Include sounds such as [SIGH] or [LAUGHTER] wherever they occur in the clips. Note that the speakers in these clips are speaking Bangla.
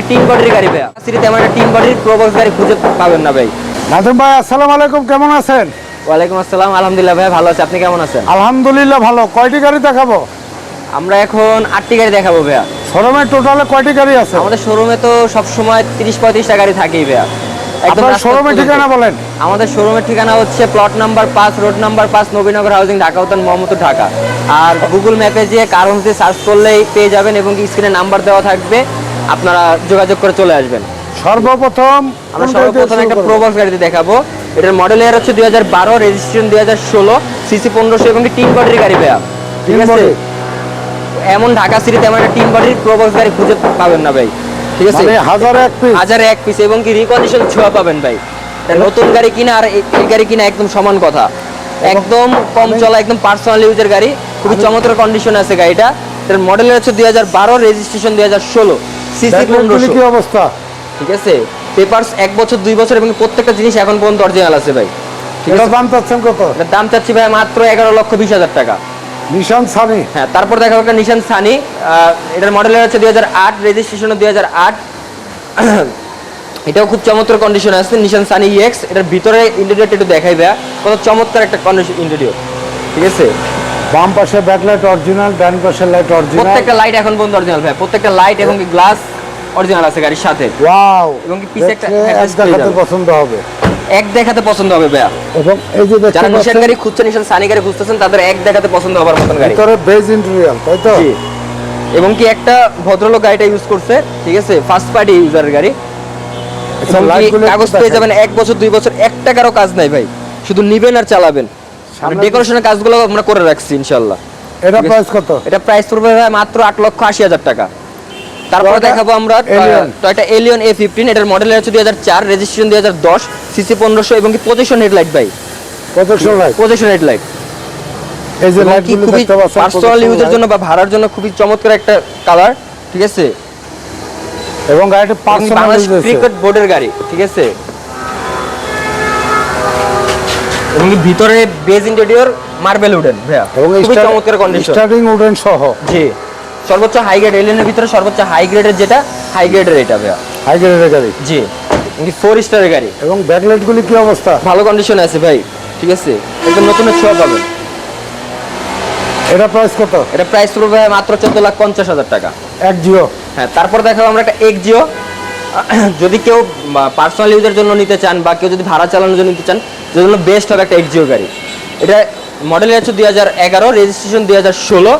কি তিন বডির গাড়ি ভাইয়া। সিটিতে আমার তিন বডির প্রোবক্স গাড়ি খুঁজে পাবেন না ভাই। নাজম ভাই আসসালামু আলাইকুম কেমন আছেন? ওয়ালাইকুম আসসালাম আলহামদুলিল্লাহ ভাই ভালো আছে। আপনি কেমন আছেন? আলহামদুলিল্লাহ ভালো। কয়টি গাড়ি দেখাবো? আমরা এখন আটটি গাড়ি দেখাবো ভাইয়া। শোরুমে টোটালে কয়টি গাড়ি আছে? আমাদের শোরুমে তো সব সময় তিরিশ পঁয়ত্রিশটা গাড়ি থাকেই ভাইয়া। একদম শোরুমের ঠিকানা বলেন। আমাদের শোরুমের ঠিকানা হচ্ছে প্লট নাম্বার পাঁচ রোড নাম্বার পাঁচ নবীনগর হাউজিং ঢাকা উত্তর মোহাম্মদপুর ঢাকা। আর গুগল ম্যাপে যে কারণ দিয়ে সার্চ করলেই পেয়ে যাবেন এবং স্ক্রিনে নাম্বার দেওয়া থাকবে। আপনারা যোগাযোগ করে চলে আসবেন। সর্বপ্রথম আমরা সর্বপ্রথম একটা? প্রোবক্স গাড়িতে দেখাবো। এটার মডেল ইয়ার হচ্ছে দুই হাজার বারো রেজিস্ট্রেশন দুই হাজার ষোলো সিসি পনেরোশো এবং তিন বডির গাড়ি ভাইয়া? ঠিক আছে? এমন ঢাকা সিটিতে এমন একটা তিন বডির প্রোবক্স গাড়ি খুঁজে পাবেন না ভাই। ঠিক আছে? মানে হাজারে এক পিস হাজারে এক পিস এবং কি রিকন্ডিশন ছোঁয়া পাবেন ভাই। নতুন গাড়ি কিনা আর এই গাড়ি কিনা একদম সমান কথা। একদম কম চলা একদম পার্সোনাল ইউজের গাড়ি। খুবই চমৎকার কন্ডিশন আছে গাড়িটা। এর মডেল হচ্ছে দুই হাজার বারো রেজিস্ট্রেশন দুই হাজার ষোলো। সিসি পনেরোশো। কি অবস্থা? ঠিক আছে। পেপারস এক বছর দুই বছর এবং প্রত্যেকটা জিনিস এখন পর্যন্ত অরিজিনাল আছে ভাই। ঠিক এটা আছে? দাম চাচ্ছেন কত? দাম চাচ্ছি ভাই মাত্র এগারো লক্ষ বিশ হাজার টাকা। নিশান সানি। হ্যাঁ তারপর দেখা একটা নিশান সানি। এটার মডেল হচ্ছে দুই হাজার আট রেজিস্ট্রেশন দুই হাজার আট। [CLEARS THROAT] এটাও খুব চমৎকার কন্ডিশন আছে নিশান সানি ইএক্স এটার ভিতরে ইন্টেরিয়রটা একটু দেখাই ভাইয়া। কত চমৎকার একটা কন্ডিশন ইন্টেরিয়র ঠিক আছে? বাম পাশে ব্যাকলাইট অরিজিনাল ডান পাশে লাইট অরিজিনাল প্রত্যেকটা লাইট এখন পর্যন্ত অরিজিনাল ভাই প্রত্যেকটা লাইট এবং গ্লাস অরিজিনাল আছে গাড়ির সাথে। ওয়াও এবং কি পিছে একটা দেখাতে পছন্দ হবে। এক দেখাতে পছন্দ হবে ভাইয়া। এবং এই যে যারা নিশান গাড়ি খুঁজছেন নিশান সানি গাড়ি খুঁজতেছেন তাদের এক দেখাতে পছন্দ হবার মতন গাড়ি। ভিতরে বেজ তাই তো? জি। এবং কি একটা ভদ্রলোক গাড়িটা ইউজ করছে ঠিক আছে? ফার্স্ট পার্টি ইউজারের গাড়ি। আচ্ছা, কাগজ পেয়ে যাবেন এক বছর দুই বছর এক টাকারও কাজ নাই ভাই। শুধু নিবেন আর চালাবেন। ডেকোরেশনের কাজগুলো আমরা করে রাখছি ইনশাল্লাহ এটা প্রাইস কত? এটা প্রাইস পড়বে ভাই মাত্র আট লক্ষ আশি হাজার টাকা। তারপরে দেখাবো আমরা টয়টা এলিয়ন এ ফিফটিন এটার মডেল হচ্ছে দুই হাজার চার রেজিস্ট্রেশন দুই হাজার দশ সিসি পনেরোশো এবং কি পজিশন হেডলাইট ভাই। প্রদর্শন লাইট পজিশন হেডলাইট এই যে এবং খুবই পার্সোনাল ইউজের জন্য বা ভাড়ার জন্য খুবই চমৎকার একটা কালার ঠিক আছে? এবং গাড়িটা এবং পার্সোনাল বাংলাদেশ ক্রিকেট বোর্ডের গাড়ি ঠিক আছে? এবং ভিতরে বেজ ইন্টেরিয়র মার্বেল উডেন ভাইয়া। এবং চমৎকার কন্ডিশন স্টার্টিং উডেন সহ। জি। সর্বোচ্চ হাই গ্রেড এলিয়নের ভিতরে সর্বোচ্চ হাই গ্রেডের যেটা হাই গ্রেডের এটা ভাইয়া। হাই গ্রেডের গাড়ি? জি। ফোর স্টারের গাড়ি। এবং ব্যাকলাইট গুলি কি অবস্থা? ভালো কন্ডিশনে আছে ভাই ঠিক আছে? একদম নতুনের ছোঁয়া পাবেন। এটা প্রাইস কত? এটা প্রাইস পড়বে ভাই মাত্র চোদ্দ লাখ পঞ্চাশ হাজার টাকা। এক জিও? হ্যাঁ তারপর দেখাবো আমরা একটা এক জিও। [CLEARS THROAT] যদি কেউ পার্সোনাল ইউজের জন্য নিতে চান বা কেউ যদি ভাড়া চালানোর জন্য নিতে চান যে জন্য বেস্ট হবে একটা এক জিও গাড়ি। এটা মডেল হচ্ছে দুই হাজার এগারো রেজিস্ট্রেশন দুই হাজার ষোলো।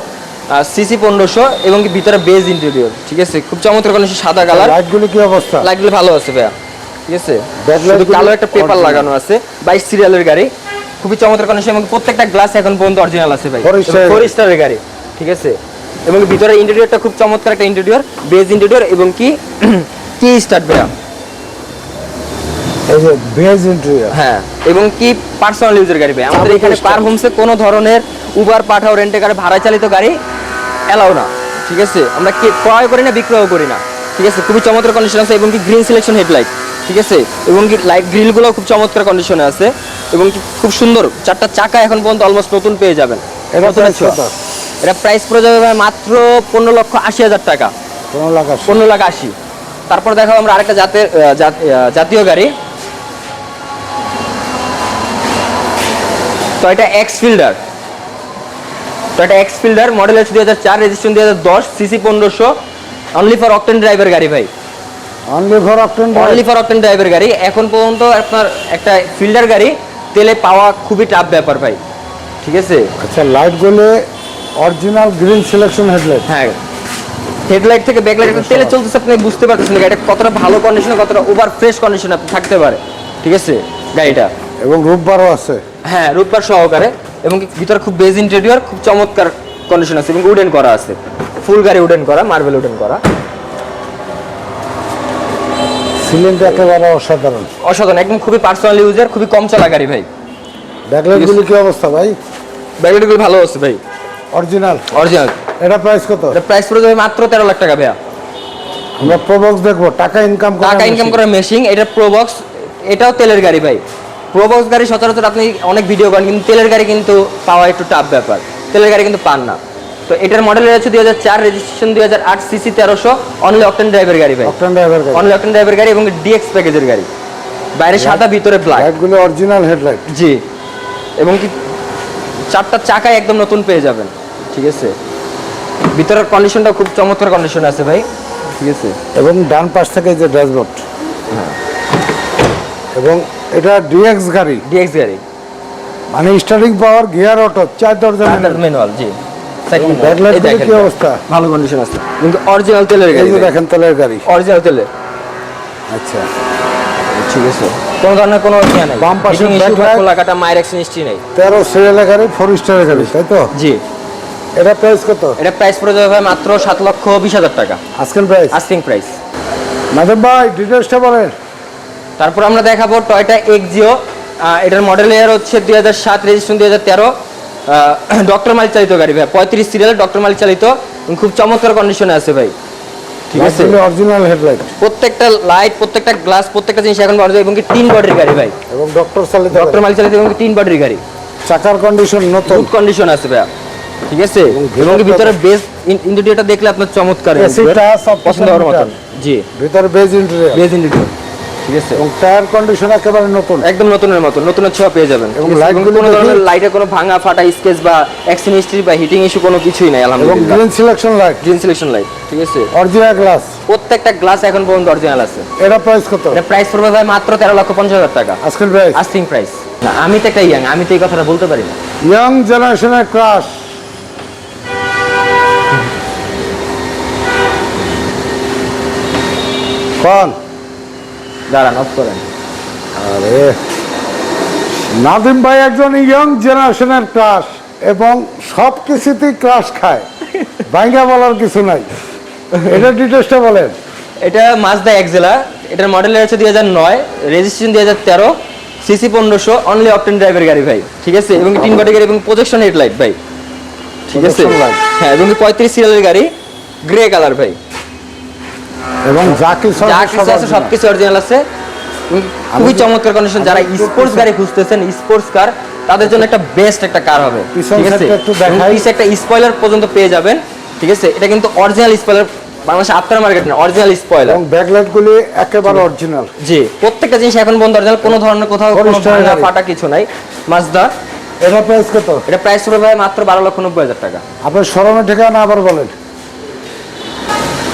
সিসি পনেরোশো এবং ভিতরে বেজ ইন্টেরিয়র ঠিক আছে? খুব চমৎকার কন্ডিশন সাদা কালার লাইট গুলি কি অবস্থা? লাইটগুলো ভালো আছে ভাইয়া ঠিক আছে? শুধু কালো একটা পেপার লাগানো আছে বাইশ সিরিয়ালের গাড়ি। খুবই চমৎকার কন্ডিশন এবং প্রত্যেকটা গ্লাস এখন পর্যন্ত অরিজিনাল আছে ভাই। ফোর স্টারের গাড়ি ঠিক আছে? এবং ভিতরে ইন্টেরিয়রটা খুব চমৎকার একটা ইন্টেরিয়র বেজ ইন্টেরিয়র এবং কি [CLEARS THROAT] কি স্টার্ট ভাইয়া? এই যে বেজ ইন্টেরিয়র হ্যাঁ এবং কি পার্সোনাল ইউজের গাড়ি ভাই। আমাদের এখানে। পার হোমসে কোনো ধরনের উবার পাঠাও রেন্টে গাড়ি ভাড়া চালিত গাড়ি এলাও না ঠিক আছে? আমরা কি ক্রয় করি না বিক্রয় করি না ঠিক আছে? খুবই চমৎকার কন্ডিশন আছে এবং কি গ্রিন সিলেকশন হেডলাইট ঠিক আছে? এবং কি লাইট গ্রিলগুলো খুব চমৎকার কন্ডিশনে আছে এবং কি খুব সুন্দর চারটা চাকা এখন পর্যন্ত অলমোস্ট নতুন পেয়ে যাবেন। এটা প্রাইস এটা প্রাইস পড়ে যাবে মাত্র পনেরো লক্ষ আশি হাজার টাকা। পনেরো লাখ আশি। পনেরো লাখ আশি। তারপর দেখো আমরা আরেকটা জাতের জাতীয় গাড়ি। তো এটা এক্স ফিল্ডার এটা এক্স ফিল্ডার মডেল হচ্ছে দুই হাজার চার রেজিস্ট্রেশন দুই হাজার দশ সিসি পনেরোশো অনলি ফর অকটেন ড্রাইভার গাড়ি ভাই। Only for option only for octane driver গাড়ি। এখন পর্যন্ত আপনার একটা ফিল্ডার গাড়ি তেলে পাওয়া খুবই টাফ ব্যাপার ভাই। ঠিক আছে? আচ্ছা লাইট গুলি অরিজিনাল গ্রিন সিলেকশন হেডলাইট হ্যাঁ। হেডলাইট থেকে ব্যাকলাইট তেলে চলতেছে আপনি বুঝতে পারতেছেন গাড়িটা কতটা ভালো কন্ডিশনে কতটা ওভার ফ্রেশ কন্ডিশনে থাকতে পারে। ঠিক আছে? গাড়িটা। এবং রূপবারও আছে। হ্যাঁ রূপবার সহকারে। এবং ভিতরে খুব বেজ ইন্টেরিয়র খুব চমৎকার কন্ডিশন আছে এবং উডেন করা আছে। ফুল গাড়ি উডেন করা মার্বেল উডেন করা। সিলিংটা একেবারে অসাধারণ। অসাধারণ একদম খুবই পার্সোনাল ইউজার খুবই কম চলা গাড়ি ভাই। ব্যাকলাইট গুলি কি অবস্থা ভাই? ব্যাকলাইটগুলো ভালো আছে ভাই। অরিজিনাল অরিজিনাল এটা প্রাইস কত? এটা প্রাইস পড়ে যাবে মাত্র তেরো লাখ টাকা ভাইয়া। আমরা প্রবক্স দেখব টাকা ইনকাম টাকা ইনকাম করার মেশিন এটা প্রোবক্স এটাও তেলের গাড়ি ভাই। প্রোবক্স গাড়ি সচরাচর আপনি অনেক ভিডিও করেন কিন্তু তেলের গাড়ি কিন্তু পাওয়া একটু টাফ ব্যাপার। তেলের গাড়ি কিন্তু পান না। তো এটার মডেল রয়েছে দুই হাজার চার রেজিস্ট্রেশন দুই হাজার আট সিসি তেরোশো অনলি অকটেন ড্রাইভের গাড়ি ভাই। অকটেন ড্রাইভার গাড়ি। অনলি অকটেন ড্রাইভের গাড়ি এবং ডিএক্স প্যাকেজের গাড়ি। বাইরে সাদা ভিতরে ব্ল্যাক লাইটগুলো অরিজিনাল হেডলাইট জি। এবং কি চারটা চাকায় একদম নতুন পেয়ে যাবেন। ঠিক আছে? ভিতরের কন্ডিশনটা খুব চমৎকার কন্ডিশন আছে ভাই। ঠিক আছে? এবং ডান পাশ থেকে যে ড্যাশবোর্ড এবং এটা ডিএক্স গাড়ি। ডিএক্স গাড়ি। মানে স্টার্টিং পাওয়ার গিয়ার অটো চার দরজা ম্যানুয়াল জি। কি অবস্থা? ভালো কন্ডিশন আছে। কিন্তু অরিজিনাল তেলের গাড়ি দেখেন তেলের গাড়ি। অরিজিনাল তেলের আচ্ছা। ঠিক আছে। কোনো ধরনের কোনো ইয়ে নাই। বাম পাশে Heating issue বা backlight। খোলা কাটা মায়ের অ্যাকশন নেই। তেরো সিরিয়ালের গাড়ি ফোর স্টারের গাড়ি তাই তো? জি। এটা প্রাইস কত? এটা প্রাইস পড়ে যাবে মাত্র সাত লক্ষ বিশ হাজার টাকা। আজকের প্রাইস আস্কিং প্রাইস নাদেম ভাই ডিটেলসটা বলেন। তারপর আমরা দেখাবো টয়টা এক্সিও এটার মডেল ইয়ার হচ্ছে দুই হাজার সাত রেজিস্ট্রেশন দুই হাজার তেরো। ডক্টর মালিক [CLEARS THROAT] চালিত গাড়ি ভাই পঁয়ত্রিশ সিরিয়াল ডক্টর মালিক চালিত খুব চমৎকার কন্ডিশনে আছে ভাই। ঠিক আছে? অরিজিনাল হেডলাইট প্রত্যেকটা লাইট প্রত্যেকটা গ্লাস প্রত্যেকটা জিনিস এখন যায় এবং কি তিন বডির গাড়ি ভাই। এবং ডক্টর চালিত ডক্টর মালিক চালিত এবং তিন বডির গাড়ি। চাকার কন্ডিশন নতুন। গুড কন্ডিশন আছে ভাই ঠিক আছে? এবং ভিতরে বেস ইন্টেরিয়রটা দেখলে আপনার চমৎকার এসিটা সব পছন্দ হওয়ার মতন। জি। ভিতরে বেজ ইন্টেরিয়র বেস ইন্টেরিয়র ঠিক আছে এবং টায়ার কন্ডিশন একেবারে নতুন। একদম নতুনের মতো নতুনের ছোঁয়া পেয়ে যাবেন। এবং কোনো ধরনের কোনো ভাঙা ফাটা স্কেচ বা অ্যাক্সিডেন্ট হিস্ট্রি বা হিটিং ইস্যু কোনো কিছুই নাই আলহামদুলিল্লাহ। Green selection light green selection light ঠিক আছে? অরিজিনাল গ্লাস প্রত্যেকটা গ্লাস এখন পর্যন্ত অরিজিনাল আছে। এটা প্রাইস কত? এটা প্রাইস পড়বে ভাই মাত্র তেরো লক্ষ পঞ্চাশ হাজার টাকা। আজকের প্রাইস আস্টিং প্রাইস না আমি তো একটা ইয়াং আমি তো এই কথাটা বলতে পারি না। ইয়াং জেনারেশনের ক্রাশ কোন দাঁড়ান অফ করেন। আরে নাদিম ভাই একজন ইয়ং জেনারেশনের ক্রাশ এবং সব কিছুতেই ক্রাশ খায়। ভাঙ্গা বলার কিছু নাই। এটা ডিটেলসটা বলেন। এটা মাজদা এক্সেলা এটার মডেল হচ্ছে দুই হাজার নয় রেজিস্ট্রেশন দুই হাজার তেরো সিসি পনেরোশো অনলি অপটেন ড্রাইভের গাড়ি ভাই ঠিক আছে? এবং তিন বডি গাড়ি এবং প্রজেকশন হেডলাইট ভাই ঠিক আছে? হ্যাঁ এবং পঁয়ত্রিশ সিরিয়ালের গাড়ি গ্রে কালার ভাই। এবং যা কিছু যা কিছু আছে অরিজিনাল আছে। খুবই চমৎকার কন্ডিশন যারা স্পোর্টস গাড়ি খুঁজতেছেন স্পোর্টস কার তাদের জন্য একটা বেস্ট একটা কার হবে। ঠিক আছে। পিছে একটা স্পয়লার পর্যন্ত পেয়ে যাবেন। ঠিক আছে? এটা কিন্তু original spoiler Bangladesh after market না অরিজিনাল স্পয়লার এবং ব্যাকলাইট গুলি একেবারে অরিজিনাল জি প্রত্যেকটা জিনিস এখন বন্ধ অরিজিনাল কোনো ধরনের কোথাও কোনো ভাঙা ফাটা কিছু নাই। মাজদা এটা প্রাইস কত? এটা প্রাইস হবে ভাই মাত্র বারো লক্ষ নব্বই হাজার টাকা। আপনার শোরুমের ঠিকানা আবার বলেন।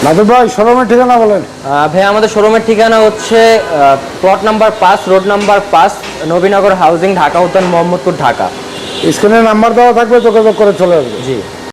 ভাই শোরুমের ঠিকানা বলেন। ভাই আমাদের শোরুমের ঠিকানা হচ্ছে প্লট নাম্বার পাঁচ রোড নাম্বার পাঁচ নবীনগর হাউজিং ঢাকা উত্তর মোহাম্মদপুর ঢাকা। স্ক্রিনে নাম্বার দেওয়া থাকবে যোগাযোগ করে চলে আসবে। জি।